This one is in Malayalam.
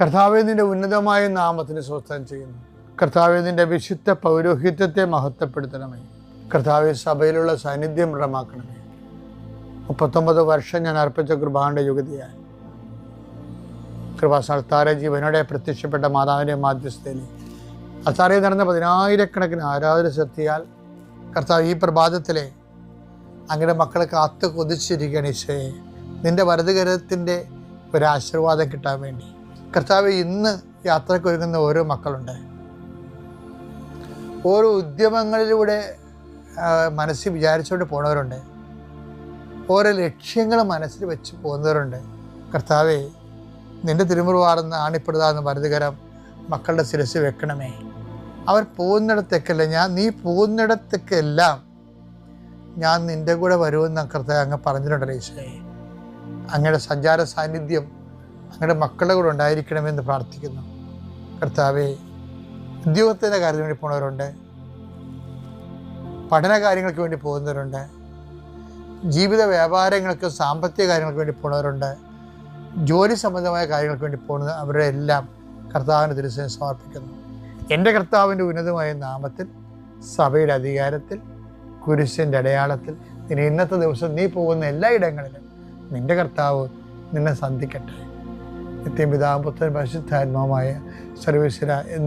കർത്താവെ നിന്റെ ഉന്നതമായ നാമത്തിന് സ്വസ്ഥം ചെയ്യുന്നു. കർത്താവെ നിന്റെ വിശുദ്ധ പൗരോഹിത്യത്തെ മഹത്വപ്പെടുത്തണമേ. കർത്താവെ സഭയിലുള്ള സാന്നിധ്യം ദൃഢമാക്കണമേ. മുപ്പത്തൊമ്പത് വർഷം ഞാൻ അർപ്പിച്ച കൃപാന്റെ യുഗതിയായി കൃപാ സൽത്താര ജീവനോടെ പ്രത്യക്ഷപ്പെട്ട മാതാവിന്റെ മാധ്യസ്ഥയിൽ അത്താറയിൽ നടന്ന പതിനായിരക്കണക്കിന് ആരാധന ശക്തിയാൽ കർത്താവ് ഈ പ്രഭാതത്തിലെ അങ്ങയുടെ മക്കളെ കാത്തു കൊതിച്ചിരിക്കുകയാണ് ഈശോയെ. നിന്റെ വലതുകരത്തിന്റെ ഒരു ആശീർവാദം കിട്ടാൻ വേണ്ടി. കർത്താവ് ഇന്ന് യാത്രക്കൊരുങ്ങുന്ന ഓരോ മക്കളുണ്ട്. ഓരോ ഉദ്യമങ്ങളിലൂടെ മനസ്സിൽ വിചാരിച്ചുകൊണ്ട് പോണവരുണ്ട്. ഓരോ ലക്ഷ്യങ്ങൾ മനസ്സിൽ വെച്ച് പോകുന്നവരുണ്ട്. കർത്താവെ നിന്റെ തിരുമുറുവാർന്ന് ആണിപ്പെടുതാന്ന് വലുതുകരം മക്കളുടെ ശിരസ് വെക്കണമേ. അവർ പോകുന്നിടത്തേക്കല്ല ഞാൻ നീ പോകുന്നിടത്തേക്കെല്ലാം ഞാൻ നിന്റെ കൂടെ വരുമെന്ന് കർത്താവ് അങ്ങ് പറഞ്ഞിട്ടുണ്ടല്ലോ ഈശോയെ അങ്ങയുടെ സഞ്ചാര സാന്നിധ്യം അങ്ങയുടെ മക്കളുടെ കൂടെ ഉണ്ടായിരിക്കണമെന്ന് പ്രാർത്ഥിക്കുന്നു. കർത്താവെ ഉദ്യോഗത്തിന്റെ കാര്യത്തിന് വേണ്ടി പോണവരുണ്ട്. പഠന കാര്യങ്ങൾക്ക് വേണ്ടി പോകുന്നവരുണ്ട്. ജീവിത വ്യാപാരങ്ങൾക്ക് സാമ്പത്തിക കാര്യങ്ങൾക്ക് വേണ്ടി പോണവരുണ്ട്. ജോലി സംബന്ധമായ കാര്യങ്ങൾക്ക് വേണ്ടി പോകുന്നത് അവരുടെ എല്ലാം കർത്താവിന് തിരുസേന സമർപ്പിക്കുന്നു. എന്റെ കർത്താവിന്റെ ഉന്നതമായ നാമത്തിൽ സഭയുടെ അധികാരത്തിൽ കുരിശിന്റെ അടയാളത്തിൽ ഇനി ഇന്നത്തെ ദിവസം നീ പോകുന്ന എല്ലാ ഇടങ്ങളിലും നിന്റെ കർത്താവ് നിന്നെ സന്ധിക്കട്ടെ. നിത്യം പിതാപുത്രൻ പരിശുദ്ധാത്മാവുമായ സർവീശ്വര എന്നീ